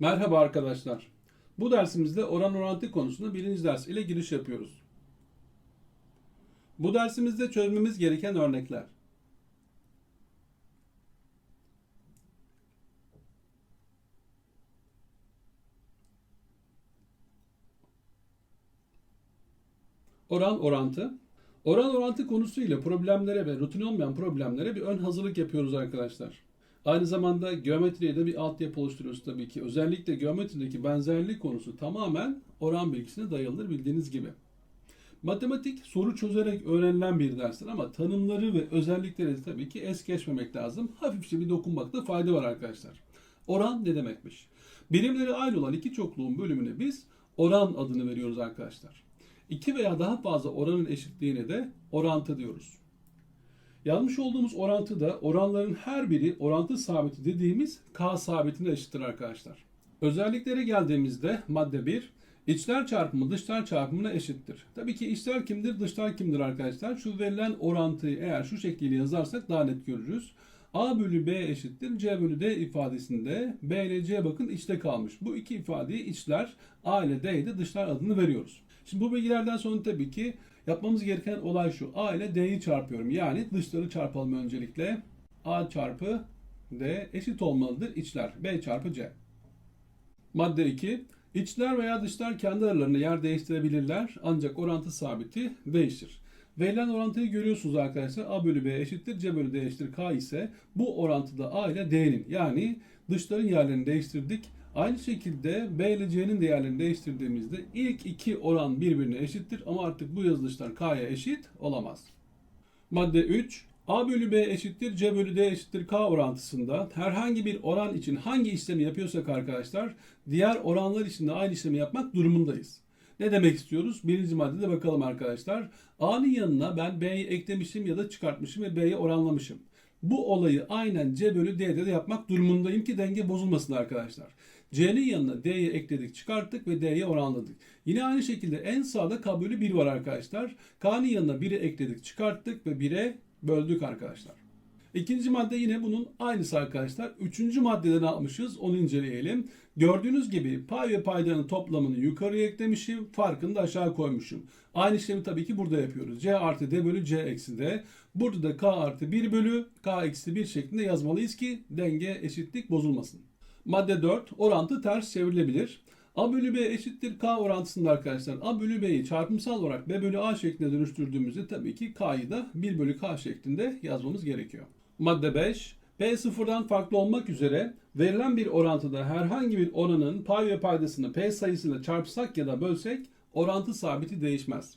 Merhaba arkadaşlar. Bu dersimizde oran orantı konusunda birinci ders ile giriş yapıyoruz. Bu dersimizde çözmemiz gereken örnekler. Oran orantı. Oran orantı konusuyla problemlere ve rutin olmayan problemlere bir ön hazırlık yapıyoruz arkadaşlar. Aynı zamanda geometriye de bir altyapı oluşturuyoruz tabii ki. Özellikle geometrideki benzerlik konusu tamamen oran bilgisine dayalıdır bildiğiniz gibi. Matematik soru çözerek öğrenilen bir derstir ama tanımları ve özellikleri tabii ki es geçmemek lazım. Hafifçe bir dokunmakta fayda var arkadaşlar. Oran ne demekmiş? Birimleri aynı olan iki çokluğun bölümüne biz oran adını veriyoruz arkadaşlar. İki veya daha fazla oranın eşitliğine de orantı diyoruz. Yazmış olduğumuz orantıda oranların her biri orantı sabiti dediğimiz K sabitine eşittir arkadaşlar. Özelliklere geldiğimizde madde 1 içler çarpımı dışlar çarpımına eşittir. Tabii ki içler kimdir dışlar kimdir arkadaşlar? Şu verilen orantıyı eğer şu şekliyle yazarsak daha net görürüz. A bölü B eşittir C bölü D ifadesinde B ile C bakın içte kalmış. Bu iki ifadeyi içler A ile D'ye de dışlar adını veriyoruz. Şimdi bu bilgilerden sonra tabii ki yapmamız gereken olay şu. A ile D'yi çarpıyorum. Yani dışları çarpalım öncelikle. A çarpı D eşit olmalıdır içler. B çarpı C. Madde 2. İçler veya dışlar kendi aralarında yer değiştirebilirler ancak orantı sabiti değişir. Verilen orantıyı görüyorsunuz arkadaşlar. A bölü B eşittir C bölü D eşittir K ise bu orantıda A ile D'nin yani dışların yerlerini değiştirdik. Aynı şekilde B ile C'nin değerlerini değiştirdiğimizde ilk iki oran birbirine eşittir ama artık bu yazılışlar K'ya eşit olamaz. Madde 3. A bölü B eşittir C bölü D eşittir K orantısında herhangi bir oran için hangi işlemi yapıyorsak arkadaşlar diğer oranlar için de aynı işlemi yapmak durumundayız. Ne demek istiyoruz? Birinci maddede bakalım arkadaşlar. A'nın yanına ben B'yi eklemişim ya da çıkartmışım ve B'yi oranlamışım. Bu olayı aynen C bölü D'de de yapmak durumundayım ki denge bozulmasın arkadaşlar. C'nin yanına D'yi ekledik çıkarttık ve D'ye oranladık. Yine aynı şekilde en sağda K bölü 1 var arkadaşlar. K'nın yanına 1'i ekledik çıkarttık ve 1'e böldük arkadaşlar. İkinci madde yine bunun aynısı arkadaşlar. Üçüncü maddede ne yapmışız? Onu inceleyelim. Gördüğünüz gibi pay ve paydanın toplamını yukarıya eklemişim. Farkını da aşağı koymuşum. Aynı işlemi tabii ki burada yapıyoruz. C artı D bölü C eksi D. Burada da K artı 1 bölü K eksi 1 şeklinde yazmalıyız ki denge eşitlik bozulmasın. Madde 4. Orantı ters çevrilebilir. A bölü B eşittir K orantısında arkadaşlar. A bölü B'yi çarpımsal olarak B bölü A şeklinde dönüştürdüğümüzde tabii ki K'yı da 1 bölü K şeklinde yazmamız gerekiyor. Madde 5. P sıfırdan farklı olmak üzere verilen bir orantıda herhangi bir oranın pay ve paydasını P sayısıyla çarpsak ya da bölsek orantı sabiti değişmez.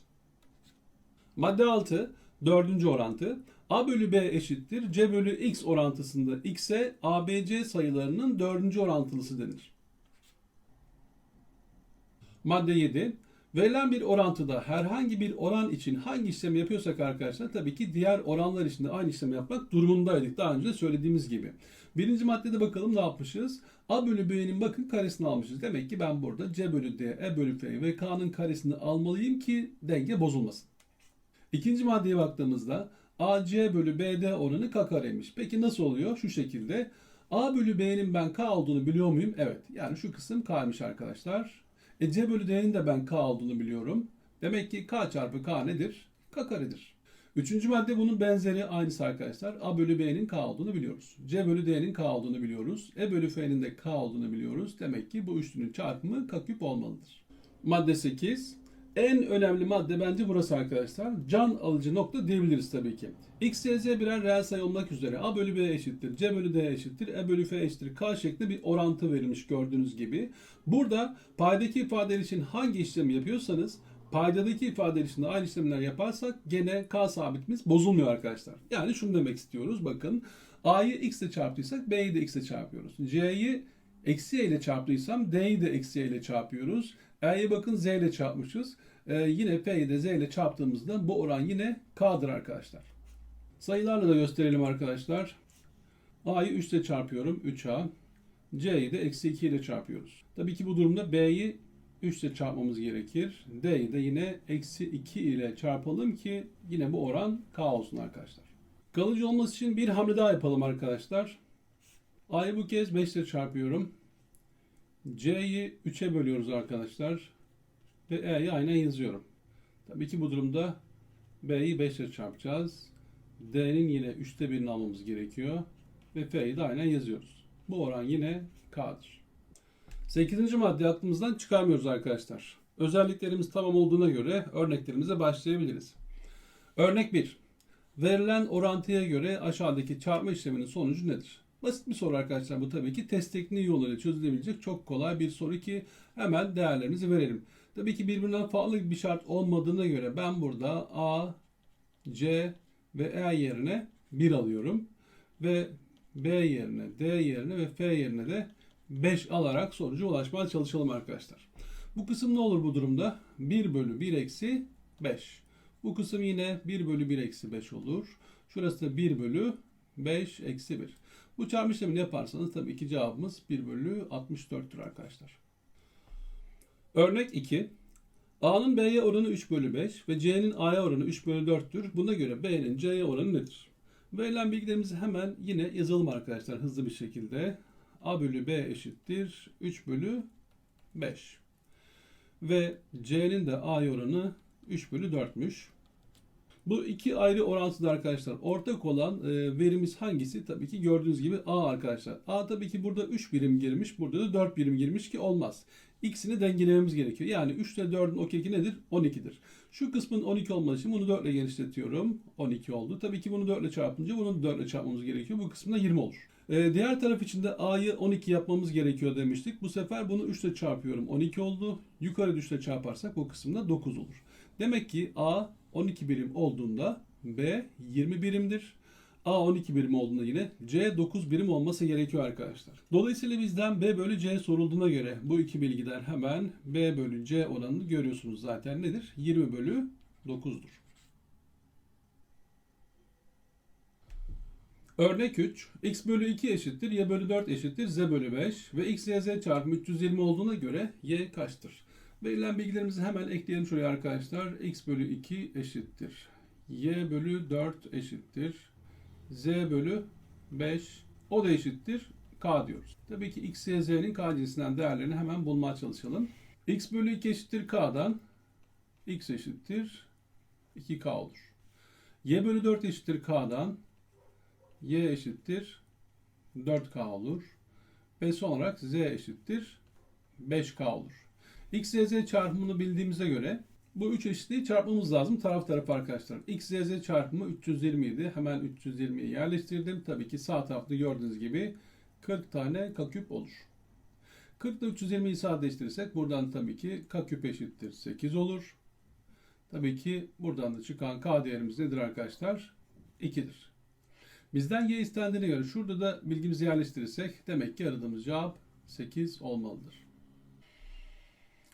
Madde 6. Dördüncü orantı. A bölü B eşittir C bölü X orantısında X'e ABC sayılarının dördüncü orantılısı denir. Madde 7. Verilen bir orantıda herhangi bir oran için hangi işlemi yapıyorsak arkadaşlar tabii ki diğer oranlar için de aynı işlemi yapmak durumundaydık. Daha önce de söylediğimiz gibi. Birinci maddede bakalım ne yapmışız? A bölü B'nin bakın karesini almışız. Demek ki ben burada C bölü D, E bölü F ve K'nın karesini almalıyım ki denge bozulmasın. İkinci maddeye baktığımızda AC bölü BD oranı K kareymiş. Peki nasıl oluyor? Şu şekilde. A bölü B'nin ben K olduğunu biliyor muyum? Evet. Yani şu kısım K'ymış arkadaşlar. E C bölü D'nin de ben K olduğunu biliyorum. Demek ki K çarpı K nedir? K karedir. Üçüncü madde bunun benzeri aynısı arkadaşlar. A bölü B'nin K olduğunu biliyoruz. C bölü D'nin K olduğunu biliyoruz. E bölü F'nin de K olduğunu biliyoruz. Demek ki bu üçlünün çarpımı K küp olmalıdır. Madde 8. En önemli madde bence burası arkadaşlar. Can alıcı nokta diyebiliriz tabii ki. X, Y, Z birer reel sayı olmak üzere A bölü B eşittir, C bölü D eşittir, E bölü F eşittir, K şeklinde bir orantı verilmiş gördüğünüz gibi. Burada paydaki ifadeler için hangi işlemi yapıyorsanız paydadaki ifadeler için de aynı işlemler yaparsak gene K sabitimiz bozulmuyor arkadaşlar. Yani şunu demek istiyoruz bakın. A'yı X ile çarptıysak B'yi de X ile çarpıyoruz. C'yi eksi Y ile çarptıysam D'yi de eksi Y ile çarpıyoruz. E'ye bakın Z ile çarpmışız. Ee, yine F'yi de Z ile çarptığımızda bu oran yine K'dır arkadaşlar. Sayılarla da gösterelim arkadaşlar. A'yı 3 ile çarpıyorum. 3A. C'yi de eksi 2 ile çarpıyoruz. Tabii ki bu durumda B'yi 3 ile çarpmamız gerekir. D'yi de yine eksi 2 ile çarpalım ki yine bu oran K olsun arkadaşlar. Kalıcı olması için bir hamle daha yapalım arkadaşlar. A'yı bu kez 5 ile çarpıyorum. C'yi 3'e bölüyoruz arkadaşlar. Ve E'yi aynen yazıyorum. Tabii ki bu durumda B'yi 5 ile çarpacağız. D'nin yine 3'te 1'ini almamız gerekiyor. Ve F'yi de aynen yazıyoruz. Bu oran yine K'dır. 8. madde aklımızdan çıkarmıyoruz arkadaşlar. Özelliklerimiz tamam olduğuna göre örneklerimize başlayabiliriz. Örnek 1. Verilen orantıya göre aşağıdaki çarpma işleminin sonucu nedir? Basit bir soru arkadaşlar bu tabii ki test tekniği yoluyla çözülebilecek çok kolay bir soru ki hemen değerlerimizi verelim. Tabii ki birbirinden farklı bir şart olmadığına göre ben burada A, C ve E yerine 1 alıyorum. Ve B yerine, D yerine ve F yerine de 5 alarak sonuca ulaşmaya çalışalım arkadaşlar. Bu kısım ne olur bu durumda? 1 bölü 1 eksi 5. Bu kısım yine 1 bölü 1 eksi 5 olur. Şurası da 1 bölü 5 eksi 1. Bu çarpma işlemini yaparsanız tabii ki cevabımız 1 bölü 64'tür arkadaşlar. Örnek 2. A'nın B'ye oranı 3 bölü 5 ve C'nin A'ya oranı 3 bölü 4'tür. Buna göre B'nin C'ye oranı nedir? Verilen bilgilerimizi hemen yine yazalım arkadaşlar hızlı bir şekilde. A bölü B eşittir 3 bölü 5. Ve C'nin de A'ya oranı 3 bölü 4'müş. Bu iki ayrı orantıda arkadaşlar. Ortak olan e, verimiz hangisi? Tabii ki gördüğünüz gibi A arkadaşlar. A tabii ki burada 3 birim girmiş. Burada da 4 birim girmiş ki olmaz. İkisini dengelememiz gerekiyor. Yani 3 ile 4'ün okeki nedir? 12'dir. Şu kısmın 12 olması için bunu 4 ile genişletiyorum. 12 oldu. Tabii ki bunu 4 ile çarpınca bunu 4 ile çarpmamız gerekiyor. Bu kısımda 20 olur. Ee, diğer taraf için de A'yı 12 yapmamız gerekiyor demiştik. Bu sefer bunu 3 ile çarpıyorum. 12 oldu. Yukarı 3 ile çarparsak bu kısımda 9 olur. Demek ki A 12 birim olduğunda B 20 birimdir. A 12 birim olduğunda yine C 9 birim olması gerekiyor arkadaşlar. Dolayısıyla bizden B bölü C sorulduğuna göre bu iki bilgiden hemen B bölü C oranını görüyorsunuz zaten nedir? 20 bölü 9'dur. Örnek 3. x bölü 2 eşittir, y bölü 4 eşittir, z bölü 5 ve x, y, z çarpımı 320 olduğuna göre y kaçtır? Verilen bilgilerimizi hemen ekleyelim şuraya arkadaşlar. x bölü 2 eşittir. y bölü 4 eşittir. z bölü 5 o da eşittir. k diyoruz. Tabii ki x, y, z'nin k cinsinden değerlerini hemen bulmaya çalışalım. x bölü 2 eşittir k'dan x eşittir 2k olur. y bölü 4 eşittir k'dan y eşittir 4k olur. Ve son olarak z eşittir 5k olur. X, Y, Z çarpımını bildiğimize göre bu üç eşitliği çarpmamız lazım taraf taraf arkadaşlar. X, Y, Z çarpımı 327. Hemen 320'yi yerleştirdim. Tabii ki sağ tarafta gördüğünüz gibi 40 tane k küp olur. 40 ile 320'yi sadeleştirirsek buradan tabii ki k küp eşittir 8 olur. Tabii ki buradan da çıkan k değerimiz nedir arkadaşlar? 2'dir. Bizden y istendiğine göre şurada da bilgimizi yerleştirirsek demek ki aradığımız cevap 8 olmalıdır.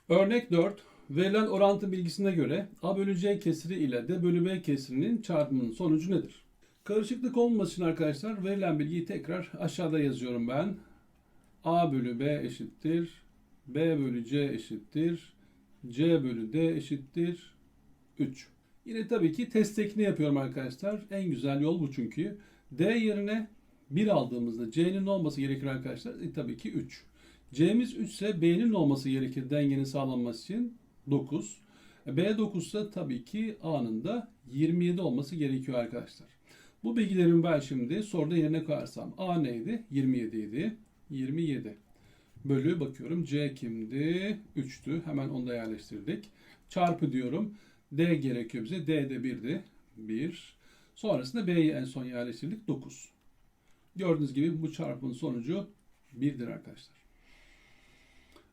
Örnek 4. Verilen orantı bilgisine göre A bölü C kesiri ile D bölü B kesirinin çarpımının sonucu nedir? Karışıklık olmaması için arkadaşlar verilen bilgiyi tekrar aşağıda yazıyorum ben. A bölü B eşittir. B bölü C eşittir. C bölü D eşittir. 3. Yine tabii ki test tekniği yapıyorum arkadaşlar. En güzel yol bu çünkü. D yerine 1 aldığımızda C'nin olması gerekir arkadaşlar. E, tabii ki 3. C'miz 3 ise B'nin olması gerekir dengenin sağlanması için 9. B 9 ise tabii ki A'nın da 27 olması gerekiyor arkadaşlar. Bu bilgilerimi ben şimdi soruda yerine koyarsam A neydi? 27 idi. 27 bölü bakıyorum C kimdi? 3'tü. Hemen onu da yerleştirdik. Çarpı diyorum. D gerekiyor bize. D de 1'di. 1. Sonrasında B'yi en son yerleştirdik. 9. Gördüğünüz gibi bu çarpımın sonucu 1'dir arkadaşlar.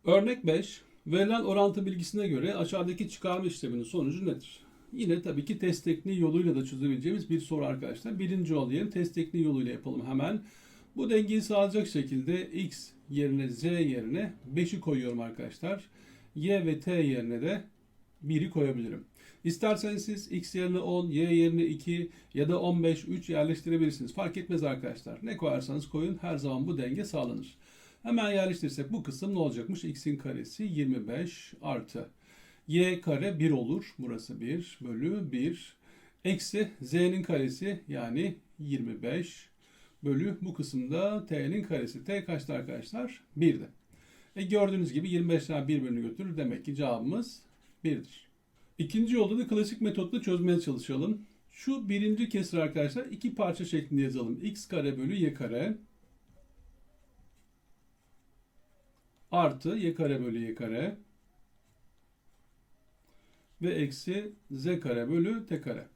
Örnek 5. Verilen orantı bilgisine göre aşağıdaki çıkarma işleminin sonucu nedir? Yine tabii ki test tekniği yoluyla da çözebileceğimiz bir soru arkadaşlar. Birinci olayım test tekniği yoluyla yapalım hemen. Bu dengeyi sağlayacak şekilde x yerine z yerine 5'i koyuyorum arkadaşlar. y ve t yerine de 1'i koyabilirim. İsterseniz siz x yerine 10, y yerine 2 ya da 15, 3 yerleştirebilirsiniz. Fark etmez arkadaşlar. Ne koyarsanız koyun her zaman bu denge sağlanır. Hemen yerleştirirsek bu kısım ne olacakmış? x'in karesi 25 artı y kare 1 olur. Burası 1 bölü 1. Eksi z'nin karesi yani 25 bölü bu kısımda t'nin karesi. t kaçtı arkadaşlar? 1'de. E gördüğünüz gibi 25 tane birbirini götürür. Demek ki cevabımız 1'dir. İkinci yolda da klasik metotla çözmeye çalışalım. Şu birinci kesir arkadaşlar iki parça şeklinde yazalım. x kare bölü y kare artı y kare bölü y kare ve eksi z kare bölü t kare.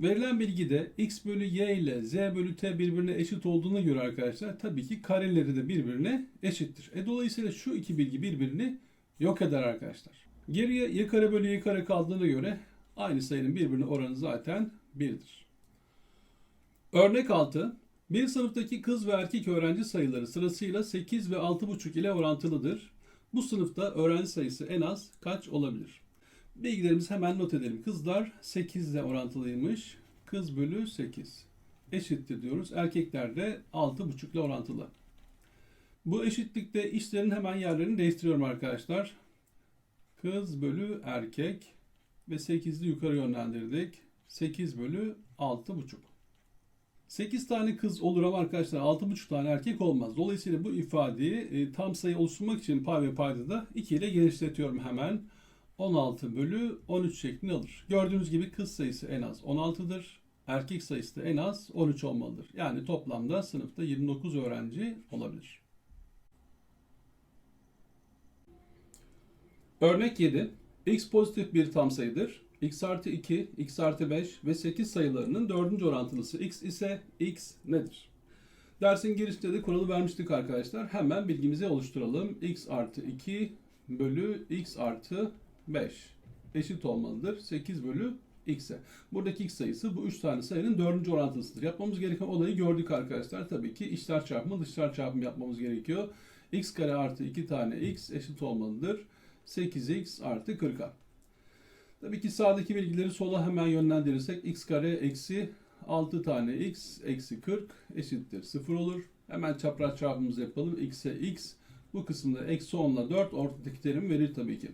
Verilen bilgide x bölü y ile z bölü t birbirine eşit olduğuna göre arkadaşlar tabii ki kareleri de birbirine eşittir. E dolayısıyla şu iki bilgi birbirini yok eder arkadaşlar. Geriye y kare bölü y kare kaldığına göre aynı sayının birbirine oranı zaten 1'dir. Örnek 6. Bir sınıftaki kız ve erkek öğrenci sayıları sırasıyla 8 ve 6,5 ile orantılıdır. Bu sınıfta öğrenci sayısı en az kaç olabilir? Bilgilerimizi hemen not edelim. Kızlar 8 ile orantılıymış. Kız bölü 8 eşittir diyoruz. Erkekler de 6,5 ile orantılı. Bu eşitlikte işlerin hemen yerlerini değiştiriyorum arkadaşlar. Kız bölü erkek ve 8'li yukarı yönlendirdik. 8 bölü 6,5. 8 tane kız olur ama arkadaşlar 6,5 tane erkek olmaz. Dolayısıyla bu ifadeyi e, tam sayı oluşturmak için pay ve payda da 2 ile genişletiyorum hemen. 16 bölü 13 şeklini alır. Gördüğünüz gibi kız sayısı en az 16'dır. Erkek sayısı da en az 13 olmalıdır. Yani toplamda sınıfta 29 öğrenci olabilir. Örnek 7. X pozitif bir tam sayıdır. X artı 2, x artı 5 ve 8 sayılarının dördüncü orantılısı x ise x nedir? Dersin girişte de kuralı vermiştik arkadaşlar. Hemen bilgimizi oluşturalım. x artı 2 bölü x artı 5 eşit olmalıdır. 8 bölü x'e. Buradaki x sayısı bu 3 tane sayının dördüncü orantılısıdır. Yapmamız gereken olayı gördük arkadaşlar. Tabii ki içler çarpımı dışlar çarpımı yapmamız gerekiyor. x kare artı 2 tane x eşit olmalıdır. 8x artı 40'a. Tabii ki sağdaki bilgileri sola hemen yönlendirirsek x kare eksi 6 tane x eksi 40 eşittir 0 olur. Hemen çapraz çarpımımızı yapalım. x'e x. Bu kısımda eksi 10 ile 4 ortadaki terim verir tabii ki.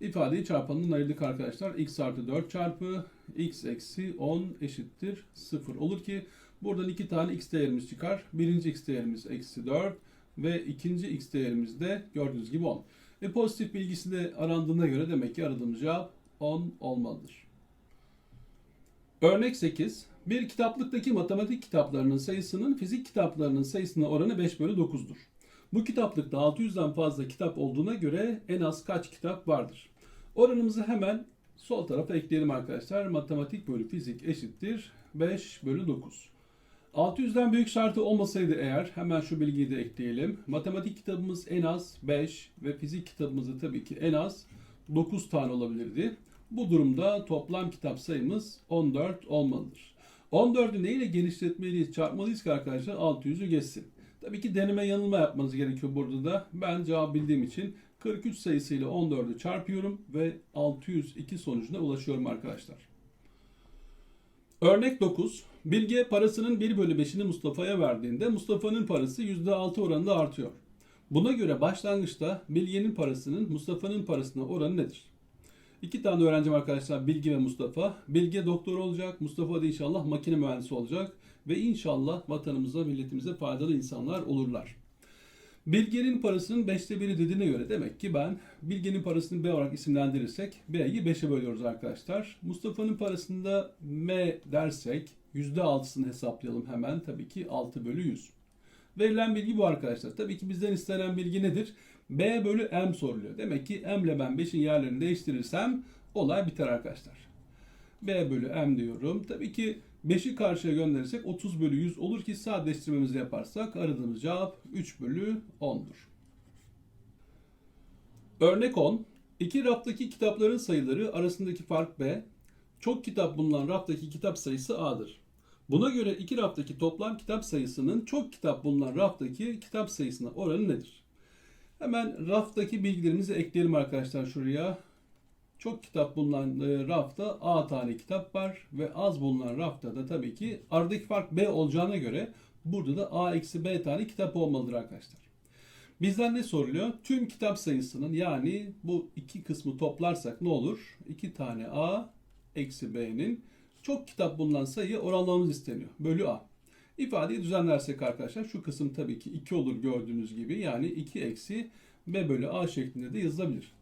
İfadeyi çarpanından ayırdık arkadaşlar. x artı 4 çarpı x eksi 10 eşittir 0 olur ki buradan iki tane x değerimiz çıkar. Birinci x değerimiz eksi 4 ve ikinci x değerimiz de gördüğünüz gibi 10. E pozitif bilgisi de arandığına göre demek ki aradığımız cevap 10 olmalıdır. Örnek 8. Bir kitaplıktaki matematik kitaplarının sayısının fizik kitaplarının sayısına oranı 5 bölü 9'dur. Bu kitaplıkta 600'den fazla kitap olduğuna göre en az kaç kitap vardır? Oranımızı hemen sol tarafa ekleyelim arkadaşlar. Matematik bölü fizik eşittir 5 bölü 9. 600'den büyük şartı olmasaydı eğer hemen şu bilgiyi de ekleyelim. Matematik kitabımız en az 5 ve fizik kitabımız da tabii ki en az 9 tane olabilirdi. Bu durumda toplam kitap sayımız 14 olmalıdır. 14'ü neyle genişletmeliyiz, çarpmalıyız ki arkadaşlar 600'ü geçsin. Tabii ki deneme yanılma yapmanız gerekiyor burada da. Ben cevap bildiğim için 43 sayısıyla 14'ü çarpıyorum ve 602 sonucuna ulaşıyorum arkadaşlar. Örnek 9. Bilge parasının 1 bölü 5'ini Mustafa'ya verdiğinde Mustafa'nın parası %6 oranında artıyor. Buna göre başlangıçta Bilge'nin parasının Mustafa'nın parasına oranı nedir? İki tane öğrencim arkadaşlar Bilge ve Mustafa. Bilge doktor olacak, Mustafa da inşallah makine mühendisi olacak ve inşallah vatanımıza, milletimize faydalı insanlar olurlar. Bilge'nin parasının 5'te biri dediğine göre demek ki ben Bilge'nin parasını B olarak isimlendirirsek B'yi 5'e bölüyoruz arkadaşlar. Mustafa'nın parasında M dersek %6'sını hesaplayalım hemen. Tabii ki 6 bölü 100. Verilen bilgi bu arkadaşlar. Tabii ki bizden istenen bilgi nedir? B bölü M soruluyor. Demek ki M ile ben 5'in yerlerini değiştirirsem olay biter arkadaşlar. B bölü M diyorum. Tabii ki 5'i karşıya gönderirsek 30 bölü 100 olur ki sadeleştirmemizi yaparsak aradığımız cevap 3 bölü 10'dur. Örnek 10. İki raftaki kitapların sayıları arasındaki fark B. Çok kitap bulunan raftaki kitap sayısı A'dır. Buna göre iki raftaki toplam kitap sayısının çok kitap bulunan raftaki kitap sayısına oranı nedir? Hemen raftaki bilgilerimizi ekleyelim arkadaşlar şuraya. Çok kitap bulunan e, rafta A tane kitap var ve az bulunan rafta da tabii ki aradaki fark B olacağına göre burada da A eksi B tane kitap olmalıdır arkadaşlar. Bizden ne soruluyor? Tüm kitap sayısının yani bu iki kısmı toplarsak ne olur? 2 tane A eksi B'nin çok kitap bulunan sayı oranlamamız isteniyor. Bölü A. İfadeyi düzenlersek arkadaşlar şu kısım tabii ki 2 olur gördüğünüz gibi. Yani 2 eksi b bölü a şeklinde de yazılabilir.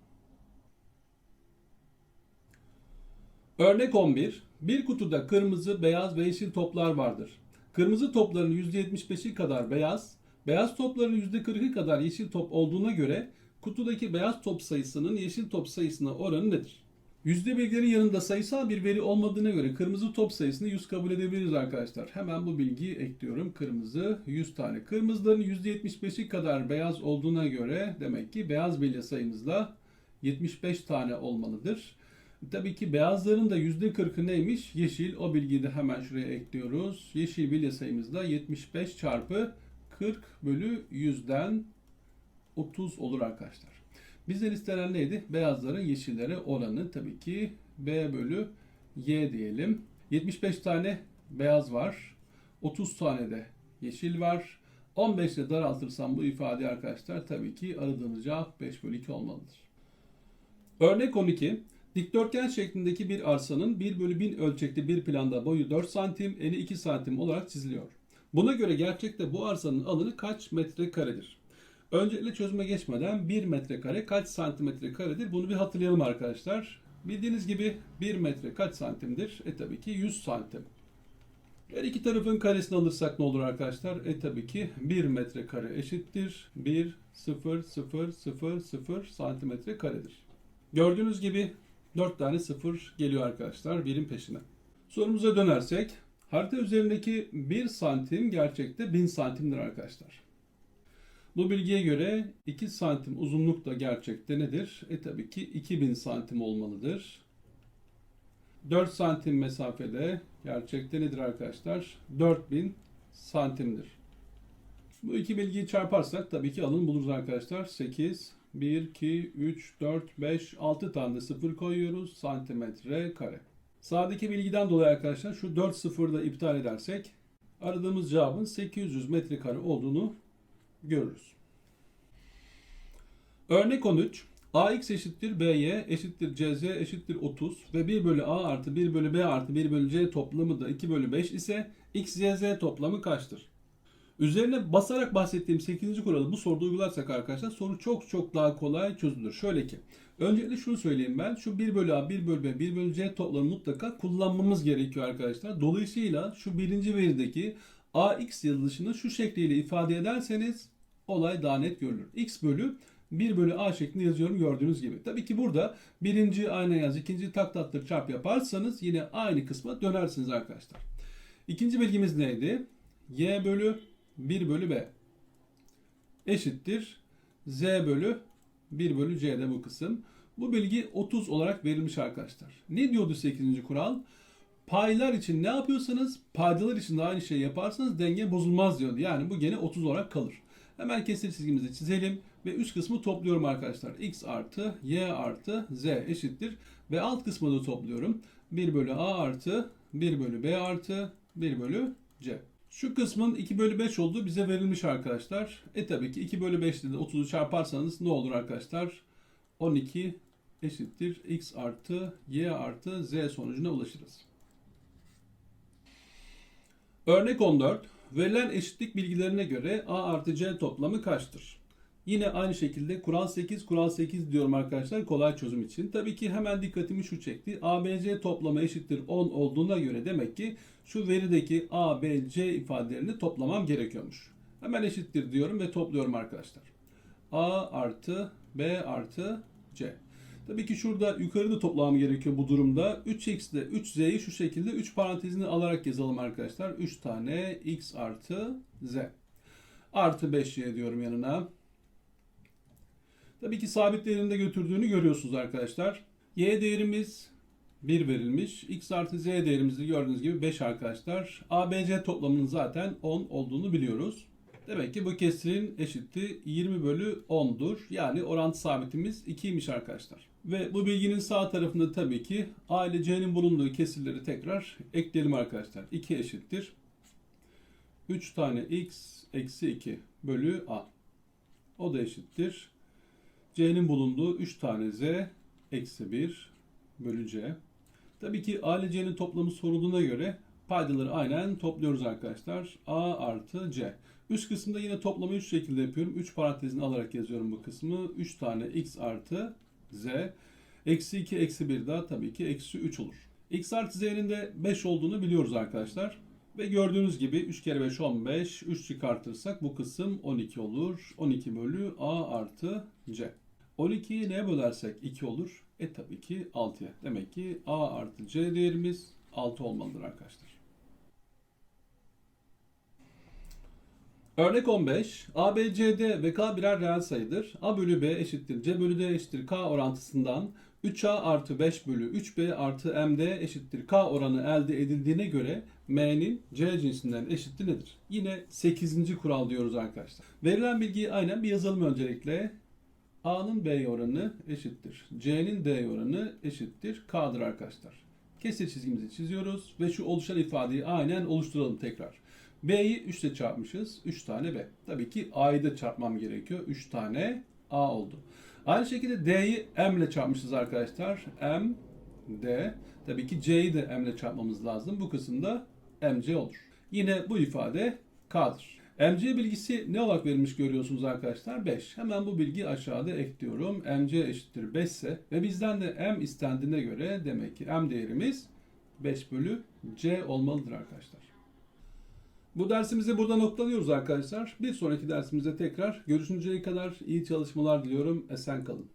Örnek 11. Bir kutuda kırmızı, beyaz ve yeşil toplar vardır. Kırmızı topların %75'i kadar beyaz, beyaz topların %40'ı kadar yeşil top olduğuna göre kutudaki beyaz top sayısının yeşil top sayısına oranı nedir? Yüzde bilgilerin yanında sayısal bir veri olmadığına göre kırmızı top sayısını 100 kabul edebiliriz arkadaşlar. Hemen bu bilgiyi ekliyorum. Kırmızı 100 tane. Kırmızıların %75'i kadar beyaz olduğuna göre demek ki beyaz bilye sayımız da 75 tane olmalıdır. Tabii ki beyazların da %40'ı neymiş? Yeşil. O bilgiyi de hemen şuraya ekliyoruz. Yeşil bilye sayımız da 75 çarpı 40 bölü 100'den 30 olur arkadaşlar. Bizden istenen neydi? Beyazların yeşillere oranı tabii ki B bölü Y diyelim. 75 tane beyaz var. 30 tane de yeşil var. 15 ile daraltırsam bu ifade arkadaşlar tabii ki aradığımız cevap 5 bölü 2 olmalıdır. Örnek 12. Dikdörtgen şeklindeki bir arsanın 1 bölü 1000 ölçekli bir planda boyu 4 santim, eni 2 santim olarak çiziliyor. Buna göre gerçekte bu arsanın alanı kaç metre karedir? Öncelikle çözüme geçmeden 1 metrekare kaç santimetre karedir? Bunu bir hatırlayalım arkadaşlar. Bildiğiniz gibi 1 metre kaç santimdir? E tabii ki 100 santim. Her iki tarafın karesini alırsak ne olur arkadaşlar? E tabii ki 1 metrekare eşittir 1 0 0 0 0 santimetre karedir. Gördüğünüz gibi 4 tane 0 geliyor arkadaşlar birin peşine. Sorumuza dönersek harita üzerindeki 1 santim gerçekte 1000 santimdir arkadaşlar. Bu bilgiye göre 2 santim uzunluk da gerçekte nedir? E tabii ki 2000 santim olmalıdır. 4 santim mesafede gerçekte nedir arkadaşlar? 4000 santimdir. Bu iki bilgiyi çarparsak tabii ki alın buluruz arkadaşlar. 8, 1, 2, 3, 4, 5, 6 tane sıfır koyuyoruz. Santimetre kare. Sağdaki bilgiden dolayı arkadaşlar şu 4 sıfırı da iptal edersek aradığımız cevabın 800 metrekare olduğunu görürüz. Örnek 13. ax eşittir by eşittir cz eşittir 30 ve 1 bölü a artı 1 bölü b artı 1 bölü c toplamı da 2 bölü 5 ise x, y, z toplamı kaçtır? Üzerine basarak bahsettiğim 8. kuralı bu soruda uygularsak arkadaşlar soru çok çok daha kolay çözülür. Şöyle ki öncelikle şunu söyleyeyim ben şu 1 bölü a 1 bölü b 1 bölü c toplamı mutlaka kullanmamız gerekiyor arkadaşlar. Dolayısıyla şu birinci verideki ax yazılışını şu şekliyle ifade ederseniz olay daha net görülür. x bölü 1 bölü a şeklinde yazıyorum gördüğünüz gibi. Tabii ki burada birinci aynı yaz, ikinci tak taktır çarp yaparsanız yine aynı kısma dönersiniz arkadaşlar. İkinci bilgimiz neydi? y bölü 1 bölü b eşittir z bölü 1 bölü c'de bu kısım. Bu bilgi 30 olarak verilmiş arkadaşlar. Ne diyordu 8. kural? Paylar için ne yapıyorsanız paydalar için de aynı şey yaparsanız denge bozulmaz diyordu. Yani bu gene 30 olarak kalır. Hemen kesir çizgimizi çizelim ve üst kısmı topluyorum arkadaşlar. x artı y artı z eşittir. Ve alt kısmı da topluyorum. 1 bölü a artı 1 bölü b artı 1 bölü c. Şu kısmın 2 bölü 5 olduğu bize verilmiş arkadaşlar. E tabii ki 2 bölü 5 ile 30'u çarparsanız ne olur arkadaşlar? 12 eşittir x artı y artı z sonucuna ulaşırız. Örnek 14. Verilen eşitlik bilgilerine göre A artı C toplamı kaçtır? Yine aynı şekilde kural 8, kural 8 diyorum arkadaşlar kolay çözüm için. Tabii ki hemen dikkatimi şu çekti. A, B, C toplamı eşittir 10 olduğuna göre demek ki şu verideki A, B, C ifadelerini toplamam gerekiyormuş. Hemen eşittir diyorum ve topluyorum arkadaşlar. A artı B artı C. Tabii ki şurada yukarıda toplamam gerekiyor bu durumda. 3x ile 3z'yi şu şekilde 3 parantezini alarak yazalım arkadaşlar. 3 tane x artı z. Artı 5y diyorum yanına. Tabii ki sabit değerinde götürdüğünü görüyorsunuz arkadaşlar. Y değerimiz 1 verilmiş. X artı Z değerimizi gördüğünüz gibi 5 arkadaşlar. ABC toplamının zaten 10 olduğunu biliyoruz. Demek ki bu kesirin eşitti 20 bölü 10'dur. Yani orantı sabitimiz 2'ymiş arkadaşlar. Ve bu bilginin sağ tarafında tabii ki A ile C'nin bulunduğu kesirleri tekrar ekleyelim arkadaşlar. 2 eşittir. 3 tane x eksi 2 bölü a. O da eşittir. C'nin bulunduğu 3 tane z eksi 1 bölü c. Tabii ki A ile C'nin toplamı sorulduğuna göre Paydaları aynen topluyoruz arkadaşlar. A artı C. Üst kısımda yine toplamayı şu şekilde yapıyorum. 3 parantezini alarak yazıyorum bu kısmı. 3 tane x artı z. Eksi 2 eksi 1 daha tabii ki eksi 3 olur. x artı z'nin de 5 olduğunu biliyoruz arkadaşlar. Ve gördüğünüz gibi 3 kere 5 15. 3 çıkartırsak bu kısım 12 olur. 12 bölü a artı c. 12'yi neye bölersek 2 olur. E tabii ki 6'ya. Demek ki a artı c değerimiz 6 olmalıdır arkadaşlar. Örnek 15. A, B, C, D ve K birer reel sayıdır. A bölü B eşittir C bölü D eşittir K orantısından 3A artı 5 bölü 3B artı MD eşittir K oranı elde edildiğine göre M'nin C cinsinden eşittir nedir? Yine 8. kural diyoruz arkadaşlar. Verilen bilgiyi aynen bir yazalım öncelikle. A'nın B oranı eşittir. C'nin D oranı eşittir. K'dır arkadaşlar. Kesir çizgimizi çiziyoruz ve şu oluşan ifadeyi aynen oluşturalım tekrar. B'yi 3 ile çarpmışız. 3 tane B. Tabii ki A'yı da çarpmam gerekiyor. 3 tane A oldu. Aynı şekilde D'yi M ile çarpmışız arkadaşlar. M, D. Tabii ki C'yi de M ile çarpmamız lazım. Bu kısımda MC olur. Yine bu ifade K'dır. MC bilgisi ne olarak verilmiş görüyorsunuz arkadaşlar? 5. Hemen bu bilgiyi aşağıda ekliyorum. MC eşittir 5 ise ve bizden de M istendiğine göre demek ki M değerimiz 5 bölü C olmalıdır arkadaşlar. Bu dersimizi burada noktalıyoruz arkadaşlar. Bir sonraki dersimizde tekrar görüşünceye kadar iyi çalışmalar diliyorum. Esen kalın.